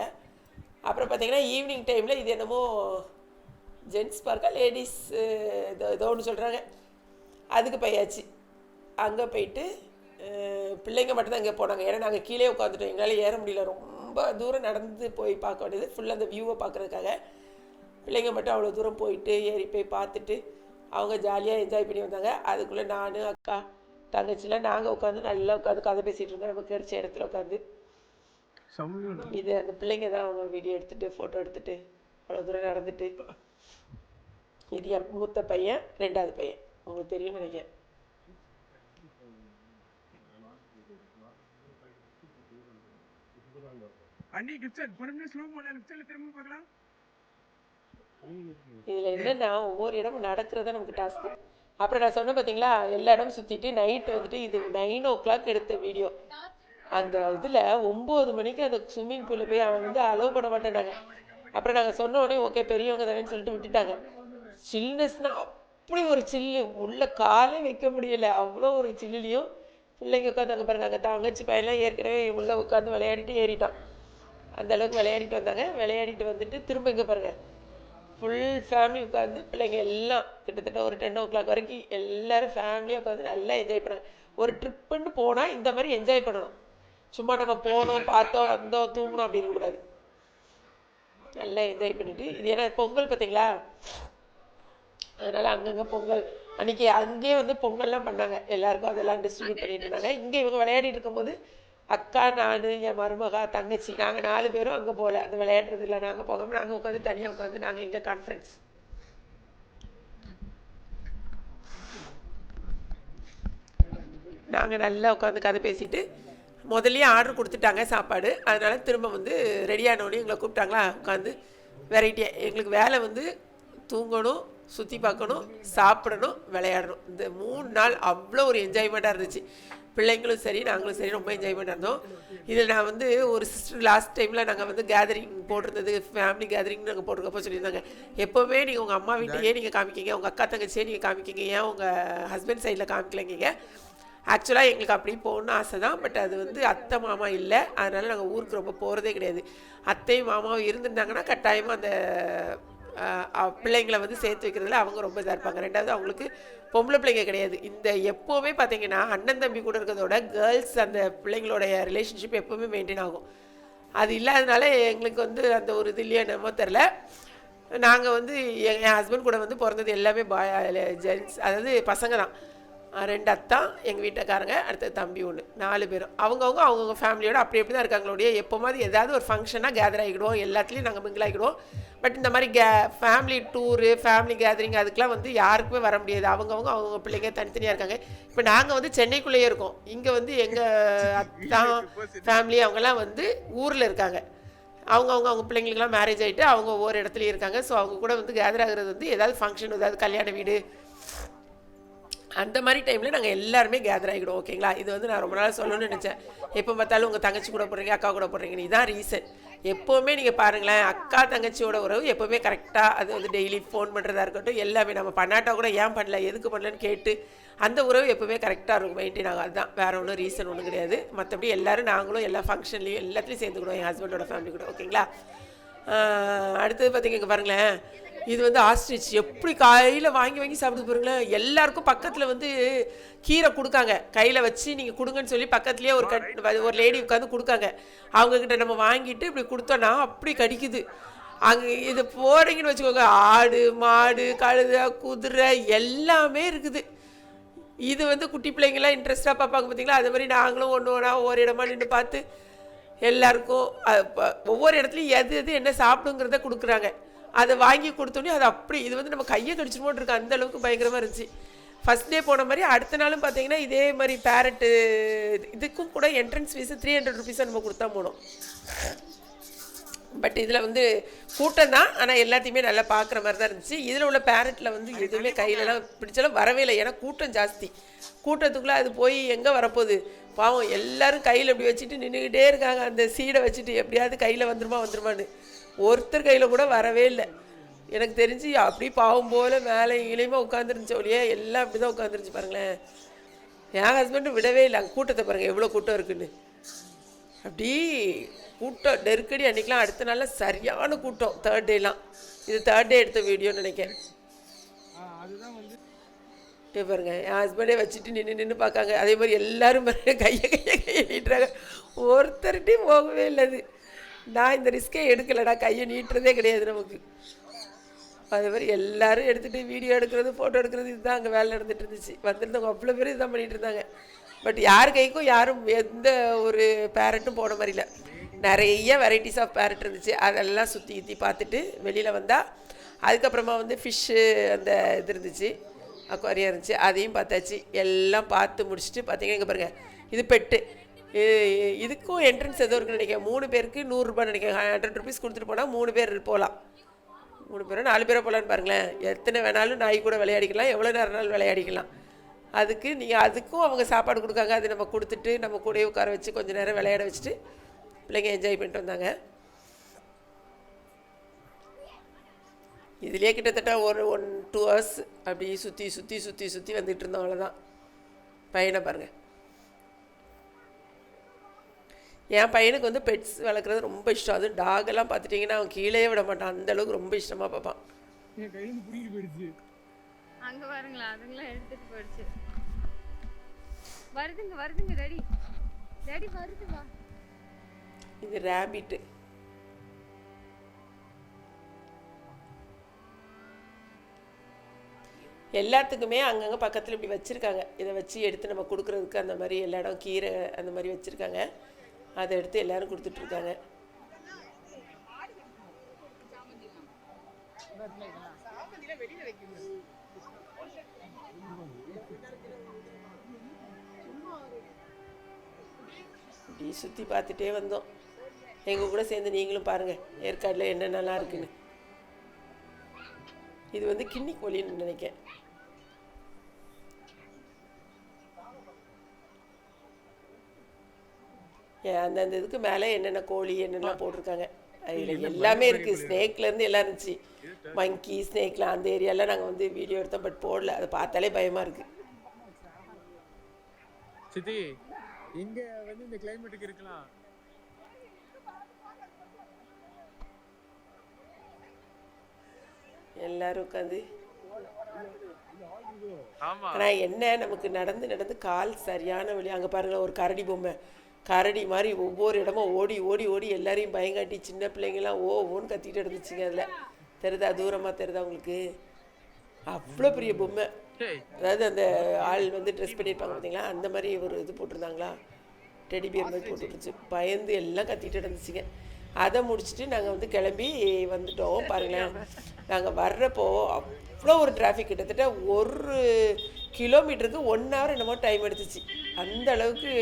அப்புறம் பார்த்தீங்கன்னா ஈவினிங் டைமில் இது என்னமோ ஜென்ஸ் பார்க்கா லேடிஸ் இதோ ஏதோ ஒன்று சொல்கிறாங்க அதுக்கு பையாச்சு. அங்கே போயிட்டு பிள்ளைங்க மட்டும்தான் இங்கே போனாங்க. ஏன்னா நாங்கள் கீழே உட்காந்துட்டோம் எங்களால் ஏற முடியல. ரொம்ப தூரம் நடந்து போய் பார்க்க வேண்டியது. ஃபுல்லாக அந்த வியூவை பார்க்குறதுக்காக பிள்ளைங்க மட்டும் அவ்வளோ தூரம் போயிட்டு ஏறி போய் பார்த்துட்டு அவங்க ஜாலியாக என்ஜாய் பண்ணி வந்தாங்க. அதுக்குள்ளே நான் அக்கா தங்கச்சிலாம் நாங்கள் உட்காந்து நல்லா உட்காந்து கதை பேசிகிட்டு இருந்தோம். நம்ம கிடைச்ச இடத்துல உட்காந்து இது அந்த பிள்ளைங்க தான் அவங்க வீடியோ எடுத்துட்டு ஃபோட்டோ எடுத்துட்டு அவ்வளோ தூரம் நடந்துட்டு. இது என் மூத்த பையன் ரெண்டாவது பையன். உங்களுக்கு தெரியும் நினைக்கிறேன். இதில் என்னன்னா ஒவ்வொரு இடமும் நடக்கிறத நமக்கு டாஸ்க் அப்புறம் நான் சொன்னேன் பார்த்தீங்களா எல்லா இடமும் சுற்றிட்டு நைட் வந்துட்டு இது நைன் ஓ கிளாக் எடுத்த வீடியோ அந்த இதில் ஒம்பது மணிக்கு அந்த ஸ்விம்மிங் பூலில் போய் அவன் வந்து அலோவ் பண்ண மாட்டேனாங்க அப்புறம் நாங்கள் சொன்ன உடனே ஓகே பெரியவங்க தானேன்னு சொல்லிட்டு விட்டுட்டாங்க. சில்னஸ்னால் அப்படி ஒரு சில்லு உள்ள காலே வைக்க முடியலை. அவ்வளோ ஒரு சில்லுலையும் பிள்ளைங்க உட்காந்து அங்கே பாருங்க. அங்கே தங்கச்சி பையன்லாம் ஏற்கனவே உள்ளே உட்காந்து விளையாடிட்டு ஏறிட்டான். அந்த அளவுக்கு விளையாடிட்டு வந்தாங்க. விளையாடிட்டு வந்துட்டு திரும்ப இங்கே பாருங்க. ஃபுல் ஃபேமிலி உட்காந்து பிள்ளைங்க எல்லாம் கிட்டத்தட்ட ஒரு டென் ஓ கிளாக் வரைக்கும் எல்லாரும் ஃபேமிலியாக உட்காந்து நல்லா என்ஜாய் பண்ணாங்க. ஒரு ட்ரிப்புன்னு போனால் இந்த மாதிரி என்ஜாய் பண்ணணும். சும்மா நம்ம போனோம் பார்த்தோம் வந்தோம் தூங்கணும் அப்படின்னு கூடாது. நல்லா என்ஜாய் பண்ணிட்டு இது ஏன்னா பொங்கல் பார்த்தீங்களா? அதனால் அங்கங்கே பொங்கல். அன்றைக்கி அங்கேயே வந்து பொங்கல்லாம் பண்ணாங்க. எல்லாருக்கும் அதெல்லாம் டிஸ்ட்ரிபியூட் பண்ணிட்டு இருந்தாங்க. இங்கே இவங்க விளையாடிட்டு இருக்கும்போது அக்கா நான் என் மருமகா தங்கச்சி நாங்கள் நாலு பேரும் அங்கே போகல அந்த விளையாடுறது இல்லை நாங்கள் போகாமல் நாங்கள் உட்காந்து தனியாக உட்காந்து நாங்கள் இங்கே கான்ஃபரன்ஸ் நாங்கள் நல்லா உட்காந்து கதை பேசிட்டு முதல்லயே ஆர்டர் கொடுத்துட்டாங்க சாப்பாடு. அதனால் திரும்ப வந்து ரெடியானோடனே எங்களை கூப்பிட்டாங்களா? உட்காந்து வெரைட்டியாக எங்களுக்கு வேலை வந்து தூங்கணும் சுற்றி பார்க்கணும் சாப்பிடணும் விளையாடணும். இந்த மூணு நாள் அவ்வளோ ஒரு என்ஜாய்மெண்ட்டாக இருந்துச்சு. பிள்ளைங்களும் சரி நாங்களும் சரி ரொம்ப என்ஜாய்மெண்ட் இருந்தோம். இதில் நான் வந்து ஒரு சிஸ்டர் லாஸ்ட் டைமில் நாங்கள் வந்து கேதரிங் போட்டிருந்தது ஃபேமிலி கேதரிங் நாங்கள் போட்டிருக்கப்போ சொல்லியிருந்தாங்க. எப்போவுமே நீங்கள் உங்கள் அம்மா வீட்டையே நீங்கள் காமிக்கிங்க உங்கள் அக்கா தங்கச்சியே நீங்கள் காமிக்கிங்க ஏன் உங்கள் ஹஸ்பண்ட் சைடில் காமிக்கலைங்க? ஆக்சுவலாக எங்களுக்கு அப்படி போகணும்னு ஆசை தான் பட் அது வந்து அத்தை மாமா இல்லை. அதனால் நாங்கள் ஊருக்கு ரொம்ப போகிறதே கிடையாது. அத்தையும் மாமாவும் இருந்திருந்தாங்கன்னா கட்டாயமாக அந்த பிள்ளைங்களை வந்து சேர்த்து வைக்கிறதுல அவங்க ரொம்ப இதாக இருப்பாங்க. ரெண்டாவது அவங்களுக்கு பொம்பளை பிள்ளைங்க கிடையாது. இந்த எப்போவுமே பார்த்தீங்கன்னா அண்ணன் தம்பி கூட இருக்கிறதோட கேர்ள்ஸ் அந்த பிள்ளைங்களோடைய ரிலேஷன்ஷிப் எப்போவுமே மெயின்டைன் ஆகும். அது இல்லாதனால எங்களுக்கு வந்து அந்த ஒரு இது இல்லையா என்னமோ தெரில நாங்கள் வந்து என் என் ஹஸ்பண்ட் கூட வந்து பிறந்தது எல்லாமே பாய் ஜென்ஸ் அதாவது பசங்க தான் ரெண்டு அத்தா எங்கள் வீட்டுக்காரங்க அடுத்தது தம்பி ஒன்று நாலு பேரும் அவங்கவுங்க அவங்கவுங்க ஃபேமிலியோட அப்படி எப்படி தான் இருக்காங்களோடைய எப்போ மாதிரி ஏதாவது ஒரு ஃபங்க்ஷனாக கேதர் ஆகிடுவோம் எல்லாத்துலேயும் நாங்கள் மிங்கிள் ஆகிடுவோம். பட் இந்த மாதிரி கே ஃபேமிலி டூரு ஃபேமிலி கேதரிங் அதுக்கெலாம் வந்து யாருக்குமே வர முடியாது. அவங்கவுங்க அவங்கவுங்க பிள்ளைங்க தனித்தனியாக இருக்காங்க. இப்போ நாங்கள் வந்து சென்னைக்குள்ளேயே இருக்கோம். இங்கே வந்து எங்கள் அத்தா ஃபேமிலி அவங்கெல்லாம் வந்து ஊரில் இருக்காங்க. அவங்கவுங்க அவங்க பிள்ளைங்களுக்குலாம் மேரேஜ் ஆகிட்டு அவங்க ஒவ்வொரு இடத்துலையும் இருக்காங்க. ஸோ அவங்க கூட வந்து கேதர் ஆகுறது வந்து ஏதாவது ஃபங்க்ஷன் ஏதாவது கல்யாண வீடு அந்த மாதிரி டைமில் நாங்கள் எல்லாருமே கேதர் ஆகிடுவோம் ஓகேங்களா இது வந்து நான் ரொம்ப நாள் சொல்லணும்னு நினச்சேன். எப்போ பார்த்தாலும் உங்கள் தங்கச்சி கூட போடுறீங்க அக்கா கூட போடுறீங்க இதுதான் ரீசன் எப்போவுமே நீங்கள் பாருங்களேன் அக்கா தங்கச்சியோட உறவு எப்போவுமே கரெக்டாக அது வந்து டெய்லி ஃபோன் பண்ணுறதா இருக்கட்டும் எல்லாமே நம்ம பண்ணாட்டா கூட ஏன் பண்ணல எதுக்கு பண்ணலன்னு கேட்டு அந்த உறவு எப்போவுமே கரெக்டாக இருக்கும் மெயின்டைன் ஆகும் அதுதான் வேறு ஒன்றும் ரீசன் ஒன்றும் கிடையாது. மற்றபடி எல்லாரும் நாங்களும் எல்லா ஃபங்க்ஷன்லேயும் எல்லாத்துலேயும் சேர்ந்துக்கிடுவோம் என் ஹஸ்பண்டோட ஃபேமிலி கூட ஓகேங்களா அடுத்தது பார்த்தீங்க இங்க பாருங்களேன். இது வந்து ஆஸ்ட்ரிச் எப்படி கையில் வாங்கி வாங்கி சாப்பிட்டு பாருங்களேன். எல்லாருக்கும் பக்கத்தில் வந்து கீரை கொடுக்காங்க. கையில் வச்சு நீங்கள் கொடுங்கன்னு சொல்லி பக்கத்துலேயே ஒரு கட் ஒரு லேடி உட்காந்து கொடுக்காங்க. அவங்கக்கிட்ட நம்ம வாங்கிட்டு இப்படி கொடுத்தோன்னா அப்படி கடிக்குது. அங்கே இது போறீங்கன்னு வச்சுக்கோங்க. ஆடு மாடு கழுதை குதிரை எல்லாமே இருக்குது. இது வந்து குட்டி பிள்ளைங்களாம் இன்ட்ரெஸ்ட்டாக பார்ப்பாங்க பார்த்தீங்களா அது மாதிரி நாங்களும் ஒன்று ஒன்றா ஒவ்வொரு இடமா நின்று பார்த்து எல்லாருக்கும் ஒவ்வொரு இடத்துலையும் எது எது என்ன சாப்பிடுங்கிறத கொடுக்குறாங்க. அதை வாங்கி கொடுத்தோன்னே அது அப்படி இது வந்து நம்ம கையை கடிச்சிருமோன்னு இருக்கு அந்த அளவுக்கு பயங்கரமாக இருந்துச்சு. ஃபஸ்ட் டே போன மாதிரி அடுத்த நாளும் பார்த்தீங்கன்னா இதே மாதிரி பேரட்டு இதுக்கும் கூட என்ட்ரன்ஸ் ஃபீஸ் த்ரீ ஹண்ட்ரட் ருபீஸை நம்ம கொடுத்தா போனோம். பட் இதில் வந்து கூட்டம் தான் ஆனால் எல்லாத்தையுமே நல்லா பார்க்குற மாதிரி தான் இருந்துச்சு. இதில் உள்ள பேரட்டில் வந்து எதுவுமே கையிலலாம் பிடிச்சாலும் வரவே இல்லை. ஏன்னா கூட்டம் ஜாஸ்தி. கூட்டத்துக்குள்ளே அது போய் எங்கே வரப்போகுது? பாவம் எல்லாரும் கையில் இப்படி வச்சுட்டு நின்றுக்கிட்டே இருக்காங்க. அந்த சீடை வச்சுட்டு எப்படியாவது கையில் வந்துருமா வந்துருமான்னு. ஒருத்தர் கையில் கூட வரவே இல்லை. எனக்கு தெரிஞ்சு அப்படி பாவம் போல் மேலே இங்கேயுமே உட்காந்துருந்துச்சு ஒழிய எல்லாம் அப்படி தான் உட்காந்துருந்துச்சு பாருங்களேன். என் ஹஸ்பண்டு விடவே இல்லை. அங்கே கூட்டத்தை பாருங்கள் எவ்வளோ கூட்டம் இருக்குன்னு. அப்படி கூட்டம் நெருக்கடி அன்றைக்கெலாம் அடுத்த நாளில் சரியான கூட்டம் தேர்ட் டேலாம் இது தேர்ட் டே எடுத்த வீடியோன்னு நினைக்கிறேன். அதுதான் வந்து இங்க பாருங்க என் ஹஸ்பண்டே வச்சுட்டு நின்று நின்று பார்க்காங்க. அதே மாதிரி எல்லாரும் பாருங்க கையை கையை கையை நீட்டுறாங்க. ஒருத்தர்கிட்டையும் போகவே இல்லை அது. நான் இந்த ரிஸ்கே எடுக்கலைடா. கையை நீட்டுறதே கிடையாது நமக்கு. அதே மாதிரி எல்லாரும் எடுத்துகிட்டு வீடியோ எடுக்கிறது ஃபோட்டோ எடுக்கிறது இதுதான் அங்கே வேலை நடந்துட்டு இருந்துச்சு. வந்திருந்தவங்க அவ்வளோ பேர் இதுதான் பண்ணிகிட்டு இருந்தாங்க. பட் யார் கைக்கும் யாரும் எந்த ஒரு பேரட்டும் போன மாதிரி இல்லை. நிறைய வெரைட்டிஸ் ஆஃப் பேரட் இருந்துச்சு. அதெல்லாம் சுற்றி சுற்றி பார்த்துட்டு வெளியில் வந்தால் அதுக்கப்புறமா வந்து ஃபிஷ்ஷு அந்த இது இருந்துச்சு. அக்வாரியம் இருந்துச்சு. அதையும் பார்த்தாச்சு. எல்லாம் பார்த்து முடிச்சுட்டு பார்த்தீங்கன்னா இங்கே பாருங்கள் இது பெட்டு. இதுக்கும் என்ட்ரன்ஸ் ஏதோ இருக்குன்னு நினைக்கிறேன். மூணு பேருக்கு நூறுரூபா நினைக்கிறேன். ஹண்ட்ரட் ருபீஸ் கொடுத்துட்டு போனால் மூணு பேர் போகலாம் மூணு பேரோ நாலு பேரோ போகலான்னு பாருங்களேன். எத்தனை வேணாலும் நாய் கூட விளையாடிக்கலாம். எவ்வளோ நேரம்னாலும் விளையாடிக்கலாம். அதுக்கு நீங்கள் அதுக்கும் அவங்க சாப்பாடு கொடுக்காங்க. அது நம்ம கொடுத்துட்டு நம்ம கூடயே உட்கார வச்சு கொஞ்சம் நேரம் விளையாட வச்சுட்டு பிள்ளைங்க என்ஜாய் பண்ணிட்டு வந்தாங்க. இதுலேயே கிட்டத்தட்ட ஒரு ஒன் டூ ஹவர்ஸ் அப்படி சுற்றி சுற்றி சுற்றி சுற்றி வந்துட்டு இருந்தோம். அவ்வளோதான் பையனை பாருங்கள் என் பையனுக்கு வந்து பெட்ஸ் வளர்க்குறது ரொம்ப இஷ்டம். அதுவும் டாகெல்லாம் பார்த்துட்டிங்கன்னா அவன் கீழே விட மாட்டான். அந்த அளவுக்கு ரொம்ப இஷ்டமாக பார்ப்பான். அங்க பாருங்களா அதுங்களாம் எடுத்துட்டு போயிடுச்சு. வருதுங்க வருதுங்க ரெடி ரெடி வருது வா. இது ரேபிட்டு எல்லாத்துக்குமே அங்கங்கே பக்கத்தில் இப்படி வச்சுருக்காங்க. இதை வச்சு எடுத்து நம்ம கொடுக்குறதுக்கு அந்த மாதிரி எல்லா இடம் கீரை அந்த மாதிரி வச்சுருக்காங்க. அதை எடுத்து எல்லாரும் கொடுத்துட்ருக்காங்க. இப்படி சுற்றி பார்த்துட்டே வந்தோம். எங்கள் கூட சேர்ந்து நீங்களும் பாருங்கள் ஏற்காடில் என்னென்னலாம் இருக்குன்னு. இது வந்து கிண்ணி கோழின்னு நினைக்கிறேன். ஏன் அந்த அந்த இதுக்கு மேலே என்னென்ன கோழி என்னென்னலாம் போட்டிருக்காங்க? அதில் எல்லாமே இருக்குது ஸ்னேக்லேருந்து எல்லாம் இருந்துச்சு. மங்கி ஸ்னேக்லாம் அந்த ஏரியாலாம் நாங்கள் வந்து வீடியோ எடுத்தோம் பட் போடல. அதை பார்த்தாலே பயமாக இருக்குது சித்தி இங்க வந்து இந்த கிளைமேட்டுக்கு இருக்கலாம். எல்லாரும் உட்காந்து. ஆனால் என்ன நமக்கு நடந்து நடந்து கால் சரியான வழி அங்கே பாருங்களேன் ஒரு கரடி பொம்மை. கரடி மாதிரி ஒவ்வொரு இடமும் ஓடி ஓடி ஓடி எல்லாரையும் பயங்காட்டி சின்ன பிள்ளைங்கலாம் ஓ ஓன்னு கத்திட்டு இருந்துச்சுங்க அதில். தெரியுதா? தூரமாக தெரியுதா உங்களுக்கு? அவ்வளோ பெரிய பொம்மை. அதாவது அந்த ஆள் வந்து ட்ரெஸ் பண்ணியிருப்பாங்க பார்த்தீங்களா அந்த மாதிரி ஒரு இது போட்டிருந்தாங்களா? டெடி பியர் மாதிரி போட்டுருந்துச்சு. பயந்து எல்லாம் கத்திட்டு இருந்துச்சுங்க. அதை முடிச்சுட்டு நாங்கள் வந்து கிளம்பி வந்துட்டோம். பாருங்களேன். நாங்கள் வர்றப்போ அவ்வளோ ஒரு டிராஃபிக் கிட்டத்தட்ட ஒரு கிலோமீட்டருக்கு ஒன் ஹவர் என்னமோ டைம் எடுத்துச்சு. அந்த அளவுக்கு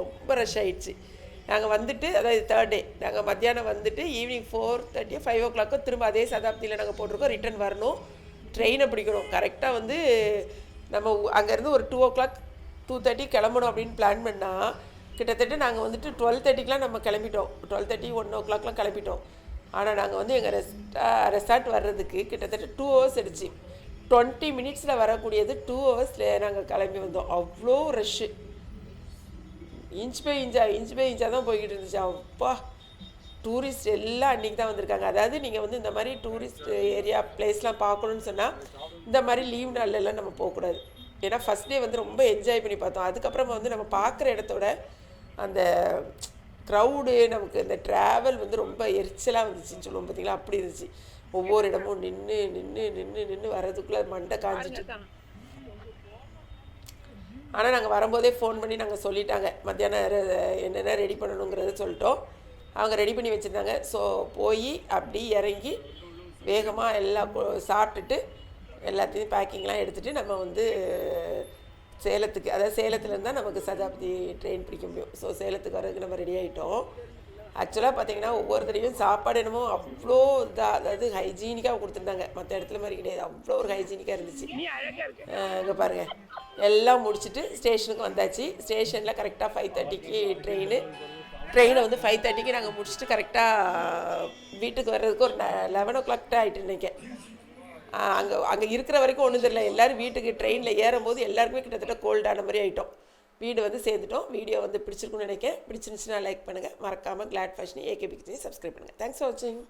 ரொம்ப ரஷ் ஆயிடுச்சு. நாங்கள் வந்துட்டு அதாவது தேர்ட் டே நாங்கள் மத்தியானம் வந்துட்டு ஈவினிங் ஃபோர் தேர்ட்டி ஃபைவ் ஓ கிளாக்கோ திரும்ப அதே சதாப்தியில் நாங்கள் போட்டிருக்கோம். ரிட்டர்ன் வரணும். ட்ரெயினை பிடிக்கணும். கரெக்டாக வந்து நம்ம அங்கேருந்து ஒரு two o'clock two thirty கிளம்பணும் அப்படின்னு பிளான் பண்ணால் கிட்டத்தட்ட நாங்கள் வந்துட்டு டுவெல் தேர்ட்டிக்கெலாம் நம்ம கிளம்பிட்டோம். டுவெல் தேர்ட்டி ஒன் ஓ கிளாக்லாம் கிளம்பிட்டோம். ஆனால் நாங்கள் வந்து எங்கள் ரெஸ்டா ரெசார்ட் வர்றதுக்கு கிட்டத்தட்ட டூ ஹவர்ஸ் ஆயிடுச்சு டுவெண்ட்டி மினிட்ஸில் வரக்கூடியது டூ ஹவர்ஸில் நாங்கள் கிளம்பி வந்தோம். அவ்வளோ ரஷ்ஷு இன்ச் பை இன்ச்சா இன்ச் பை இன்ச்சாக தான் போய்கிட்டு இருந்துச்சு. அப்பா டூரிஸ்ட் எல்லாம் அன்றைக்கி தான் வந்திருக்காங்க. அதாவது நீங்கள் வந்து இந்த மாதிரி டூரிஸ்ட் ஏரியா பிளேஸ்லாம் பார்க்கணுன்னு சொன்னால் இந்த மாதிரி லீவ் நாள்லலாம் நம்ம போகக்கூடாது. ஏன்னா ஃபஸ்ட் டே வந்து ரொம்ப என்ஜாய் பண்ணி பார்த்தோம். அதுக்கப்புறமா வந்து நம்ம பார்க்குற இடத்தோட அந்த க்ரௌடு நமக்கு இந்த ட்ராவல் வந்து ரொம்ப எரிச்சலாக வந்துச்சுன்னு சொல்லுவோம் பார்த்தீங்களா அப்படி இருந்துச்சு. ஒவ்வொரு இடமும் நின்று நின்று நின்று நின்று வர்றதுக்குள்ளே மண்டை காஞ்சிட்டு. ஆனால் நாங்கள் வரும்போதே ஃபோன் பண்ணி நாங்கள் சொல்லிட்டாங்க. மத்தியானம் என்னென்ன ரெடி பண்ணணுங்கிறத சொல்லிட்டோம். அவங்க ரெடி பண்ணி வச்சுருந்தாங்க. ஸோ போய் அப்படி இறங்கி வேகமாக எல்லாம் சாப்பிட்டுட்டு எல்லாத்தையும் பேக்கிங்லாம் எடுத்துகிட்டு நம்ம வந்து சேலத்துக்கு அதாவது சேலத்துலேருந்து தான் நமக்கு சதாப்தி ட்ரெயின் பிடிக்க முடியும். ஸோ சேலத்துக்கு வர்றதுக்கு நம்ம ரெடி ஆகிட்டோம் ஆக்சுவலாக பார்த்தீங்கன்னா ஒவ்வொரு தடவையும் சாப்பாடு என்னமோ அவ்வளோ இதாக அதாவது ஹைஜீனிக்காக கொடுத்துருந்தாங்க. மற்ற இடத்துல மாதிரி கிடையாது. அவ்வளோ ஒரு ஹைஜீனிக்காக இருந்துச்சு. இங்கே பாருங்கள் எல்லாம் முடிச்சுட்டு ஸ்டேஷனுக்கு வந்தாச்சு. ஸ்டேஷனில் கரெக்டாக ஃபைவ் தேர்ட்டிக்கு ட்ரெயின் ட்ரெயினை வந்து ஃபைவ் தேர்ட்டிக்கு நாங்கள் முடிச்சுட்டு கரெக்டாக வீட்டுக்கு வர்றதுக்கு ஒரு லெவன் ஓ கிளாக் ஆகிட்டு நினைக்கிறேன் அங்கே அங்கே இருக்கிற வரைக்கும் ஒன்றும் தெரியல. எல்லோரும் வீட்டுக்கு ட்ரெயினில் ஏறும்போது எல்லாருக்குமே கிட்டத்தட்ட கோல்டான மாதிரி ஆகிட்டோம் வீடு வந்து சேர்ந்துட்டோம். வீடியோ வந்து பிடிச்சிருக்குன்னு நினைக்கிறேன். பிடிச்சிருந்துச்சுன்னா லைக் பண்ணுங்கள் மறக்காமல் கிளாட் ஃபேஷன் ஏகே பிக்ஸையும் சப்ஸ்கிரைப் பண்ணுங்கள் தேங்க்ஸ் ஃபார் வாட்சிங்